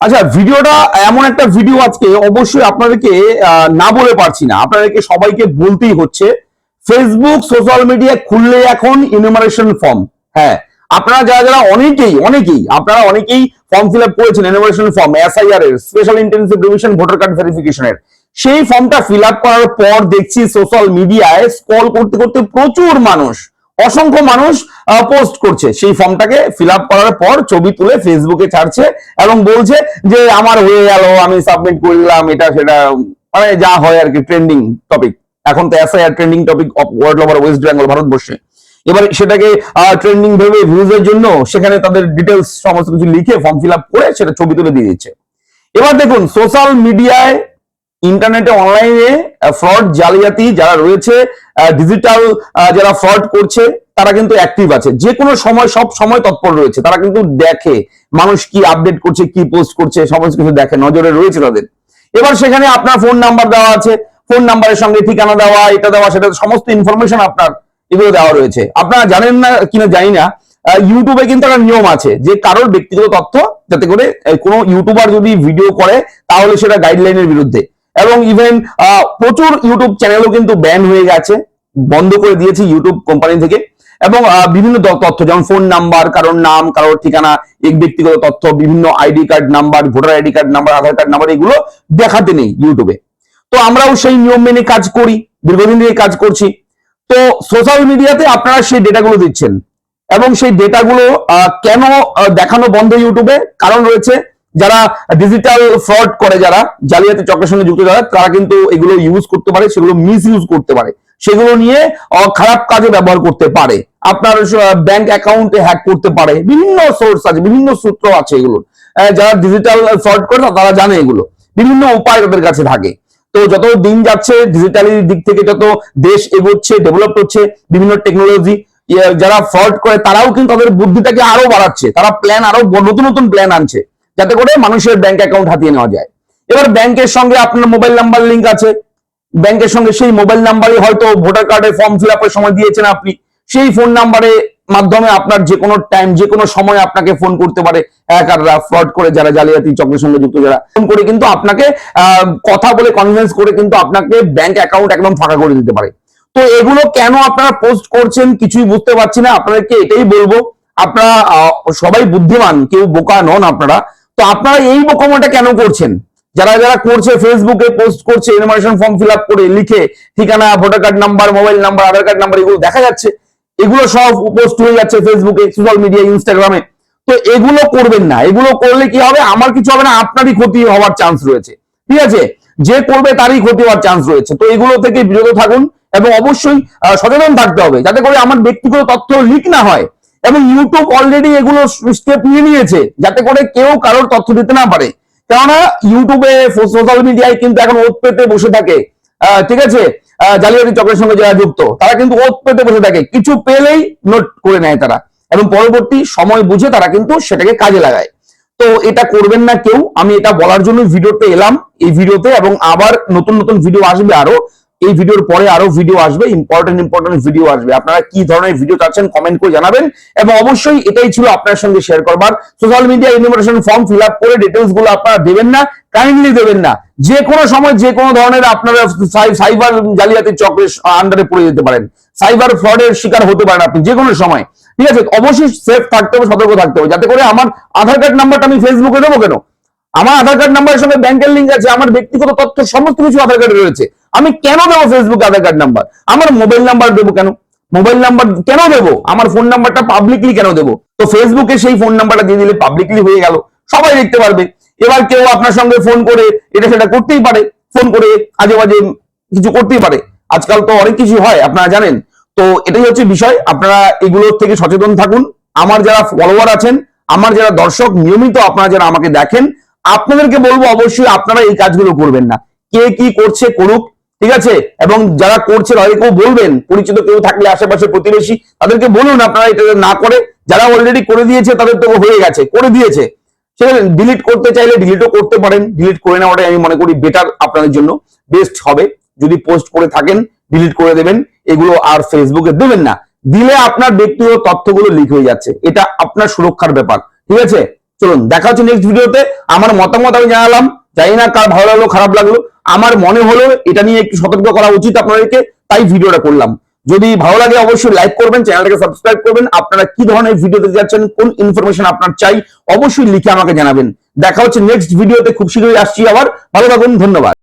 আচ্ছা ভিডিওটা এমন একটা ভিডিও আজকে অবশ্যই আপনাদেরকে না বলে পারছি না। আপনাদেরকে সবাইকে বলতেই হচ্ছে ফেসবুক সোশ্যাল মিডিয়া খুললে এখন ইনুমারেশন ফর্ম হ্যাঁ আপনারা যারা যারা অনেকেই অনেকেই, আপনারা অনেকেই ফর্ম ফিল আপ করেছেন ইনুমারেশন ফর্ম এসআইআর এর special intensive revision voter card ভেরিফিকেশনের সেই ফর্মটা ফিল আপ করার পর দেখছি সোশ্যাল মিডিয়ায় স্ক্রল করতে করতে প্রচুর মানুষ, অসংখ্য মানুষ পোস্ট করছে। সেই ফর্মটাকে ফিল করার পর ছবি তুলে ফেসবুকে ছাড়ছে এবং বলছে যে, আমার হয়ে গেল, আমি সাবমিট করলাম, এটা সেটা মানে যা হয় আর কি ট্রেন্ডিং টপিক এখন তো SIR trending topic of world over West Bengal ভারতবর্ষে। এবার সেটাকে ট্রেন্ডিং ভেবে ভিউজের জন্য সেখানে তাদের ডিটেলস সমস্ত কিছু লিখে ফর্ম ফিল করে সেটা ছবি তুলে দিয়ে দিচ্ছে। এবার দেখুন সোশ্যাল মিডিয়ায় ইন্টারনেটে অনলাইনে ফ্রড জালিয়াতি যারা রয়েছে ডিজিটাল যারা ফ্রড করছে, তারা কিন্তু অ্যাক্টিভ আছে। যে কোনো সময়, সব সময় তৎপর রয়েছে। তারা কিন্তু দেখে মানুষ কি আপডেট করছে, কি পোস্ট করছে সমস্ত কিছু দেখে, নজরে রয়েছে তাদের। এবার সেখানে আপনার ফোন নাম্বার দেওয়া আছে। ফোন নাম্বারের সঙ্গে ঠিকানা দেওয়া, এটা দেওয়া, সেটা সমস্ত ইনফরমেশন আপনার এগুলো দেওয়া রয়েছে। আপনারা জানেন না, কিনা জানি না ইউটিউবে কিন্তু একটা নিয়ম আছে যে কারোর ব্যক্তিগত তথ্য যাতে করে কোনো ইউটিউবার যদি ভিডিও করে, তাহলে সেটা গাইডলাইনের বিরুদ্ধে। এবং ইভেন প্রচুর ইউটিউব চ্যানেলও কিন্তু ব্যান হয়ে গেছে। বন্ধ করে দিয়েছে ইউটিউব কোম্পানি থেকে। এবং বিভিন্ন তথ্য, যেমন ফোন নাম্বার কারোর নাম, কারোর ঠিকানা এই ব্যক্তিগত তথ্য, বিভিন্ন ID card number voter ID card number Aadhaar card number এগুলো দেখাতে নেই ইউটিউবে তো আমরাও সেই নিয়ম মেনে কাজ করি, দীর্ঘদিন থেকে কাজ করছি। তো সোশ্যাল মিডিয়াতে আপনারা সেই ডেটাগুলো দিচ্ছেন। এবং সেই ডেটাগুলো কেন দেখানো বন্ধ ইউটিউবে কারণ রয়েছে যারা ডিজিটাল ফ্রড করে, যারা জালিয়াতি চক্রের সঙ্গে যুক্ত, যারা, তারা কিন্তু এগুলো ইউজ করতে পারে, সেগুলো মিস ইউজ করতে পারে। সেগুলো নিয়ে খারাপ কাজে ব্যবহার করতে পারে। আপনার ব্যাংক অ্যাকাউন্টে হ্যাক করতে পারে। বিভিন্ন সোর্স আছে, বিভিন্ন সূত্র আছে এগুলো। যারা ডিজিটাল ফ্রড করে তারা জানে এগুলো। বিভিন্ন উপায় তাদের কাছে থাকে। তো যত দিন যাচ্ছে ডিজিটালি দিক থেকে যত দেশ এগোচ্ছে ডেভেলপ হচ্ছে, বিভিন্ন টেকনোলজি যারা ফ্রড করে, তারাও কিন্তু তাদের বুদ্ধিটাকে আরও বাড়াচ্ছে। তারা প্ল্যান আরও, নতুন নতুন প্ল্যান আনছে। যাতে করে মানুষের ব্যাংক অ্যাকাউন্ট হাতিয়ে নেওয়া যায়। এবার ব্যাংকের সঙ্গে আপনার মোবাইল নাম্বার লিঙ্ক আছে। ব্যাংকের সঙ্গে সেই মোবাইল নাম্বারে হয়তো ভোটার কার্ডের ফর্ম ফিল আপের সময় দিয়েছেন আপনি। সেই ফোন নাম্বারে মাধ্যমে আপনার যে কোনো টাইম যে কোনো সময় আপনাকে ফোন করতে পারে। হ্যাকাররা ফ্রড করে যারা জালিয়াতি, চক্রের সঙ্গে যুক্ত যারা ফোন করে কিন্তু আপনাকে কথা বলে কনভিন্স করে কিন্তু আপনাকে ব্যাংক অ্যাকাউন্ট একদম ফাঁকা করে দিতে পারে। তো এগুলো কেন আপনারা পোস্ট করছেন কিছুই বুঝতে পারছি না। আপনাদেরকে এটাই বলব, আপনারা সবাই বুদ্ধিমান, কেউ বোকা নন আপনারা। তো আপনারা এই বোকামোটা কেন করছেন? যারা যারা করছে ফেসবুকে পোস্ট করছে ইনফরমেশন ফর্ম ফিল করে, লিখে, ঠিকানা voter card number mobile number Aadhaar card number এগুলো দেখা যাচ্ছে। এগুলো সব পোস্ট হয়ে যাচ্ছে ফেসবুকে সোশ্যাল মিডিয়া ইনস্টাগ্রামে তো এগুলো করবেন না। এগুলো করলে কি হবে? আমার কিছু হবে না, আপনারই ক্ষতি হওয়ার চান্স রয়েছে। ঠিক আছে? যে করবে তারই ক্ষতি হওয়ার চান্স রয়েছে। তো এগুলো থেকে বিরত থাকুন এবং অবশ্যই সচেতন থাকতে হবে। যাতে করে আমার ব্যক্তিগত তথ্য লিক না হয়। এবং ইউটিউব অলরেডি এগুলো স্টেপ নিয়ে নিয়েছে যাতে করে কেউ কারোর তথ্য দিতে না পারে। কেননা ইউটিউবে সোশ্যাল মিডিয়ায় কিন্তু এখন ওত পেতে বসে থাকে। ঠিক আছে? জালিয়াতি চক্রের সঙ্গে যারা যুক্ত, তারা কিন্তু ওত পেতে বসে থাকে। কিছু পেলেই নোট করে নেয় তারা। এবং পরবর্তী সময় বুঝে তারা কিন্তু সেটাকে কাজে লাগায়। তো এটা করবেন না কেউ। আমি এটা বলার জন্য ভিডিওতে এলাম এই ভিডিওতে এবং আবার নতুন নতুন ভিডিও আসবে আরও। এই ভিডিওর পরে আরও ভিডিও আসবে ইম্পর্টেন্ট ইম্পর্টেন্ট ভিডিও আসবে। আপনারা কি ধরনের ভিডিও চাচ্ছেন কমেন্ট করে জানাবেন এবং অবশ্যই এটাই ছিল আপনার সঙ্গে শেয়ার করবার। Social media information form fill up করে ডিটেলসগুলো আপনারা দেবেন না কাইন্ডলি দেবেন না। যে কোনো সময় যে কোনো ধরনের আপনারা সাইবার জালিয়াতির চক্রের আন্ডারে পড়ে যেতে পারেন। সাইবার ফ্রডের শিকার হতে পারেন আপনি যে কোনো সময়। ঠিক আছে? অবশ্যই সেফ থাকতে হবে, সতর্ক থাকতে হবে। যাতে করে আমার আধার কার্ড নাম্বারটা আমি ফেসবুকে দেবো কেন? আমার আধার কার্ড নাম্বারের সঙ্গে ব্যাংকের লিঙ্ক আছে, আমার ব্যক্তিগত তথ্য, সমস্ত কিছু আধার কার্ডে রয়েছে। আমি কেন দেবো ফেসবুকে আধার কার্ড নাম্বার আমার মোবাইল নাম্বার দেবো কেন? মোবাইল নাম্বার কেন দেবো? আমার ফোন নাম্বারটা পাবলিকলি কেন দেবো? তো ফেসবুকে সেই ফোন নাম্বারটা দিয়ে দিলে পাবলিকলি হয়ে গেল। সবাই দেখতে পারবে। এবার কেউ আপনার সঙ্গে ফোন করে এটা সেটা করতেই পারে। ফোন করে আজে বাজে কিছু করতেই পারে। আজকাল তো অনেক কিছু হয়, আপনারা জানেন। তো এটাই হচ্ছে বিষয়। আপনারা এগুলোর থেকে সচেতন থাকুন। আমার যারা ফলোয়ার আছেন, আমার যারা দর্শক, নিয়মিত আপনারা যারা আমাকে দেখেন, আপনাদেরকে বলব অবশ্যই আপনারা এই কাজগুলো করবেন না। কে কি করছে করুক ঠিক আছে? এবং যারা করছে তাদেরকেও বলবেন, পরিচিত কেউ থাকলে আশেপাশে প্রতিবেশী, তাদেরকে বলুন আপনারা এটা না করে, যারা অলরেডি করে দিয়েছে, তাদের তো হয়ে গেছে, করে দিয়েছে। সেটা ডিলিট করতে চাইলে ডিলিটও করতে পারেন। ডিলিট করে নেওয়াটাই আমি মনে করি বেটার আপনাদের জন্য বেস্ট হবে। যদি পোস্ট করে থাকেন ডিলিট করে দেবেন। এগুলো আর ফেসবুকে দেবেন না। দিলে আপনার ব্যক্তিগত তথ্যগুলো লিক হয়ে যাচ্ছে। এটা আপনার সুরক্ষার ব্যাপার। ঠিক আছে? চলুন, দেখা হচ্ছে নেক্সট ভিডিওতে আমার মতামত আমি জানালাম। জানি না কার ভালো লাগল, খারাপ লাগল। আমার মনে হলো এটা নিয়ে একটু সতর্ক করা উচিত আপনাদেরকে, তাই ভিডিওটা করলাম। যদি ভালো লাগে অবশ্যই লাইক করবেন, চ্যানেলটাকে সাবস্ক্রাইব করবেন। আপনারা কি ধরনের ভিডিও যাচ্ছেন, কোন ইনফরমেশন আপনার চাই, অবশ্যই লিখে আমাকে জানাবেন। দেখা হচ্ছে নেক্সট ভিডিওতে খুব শীঘ্রই আসছি আবার। ভালো থাকুন, ধন্যবাদ।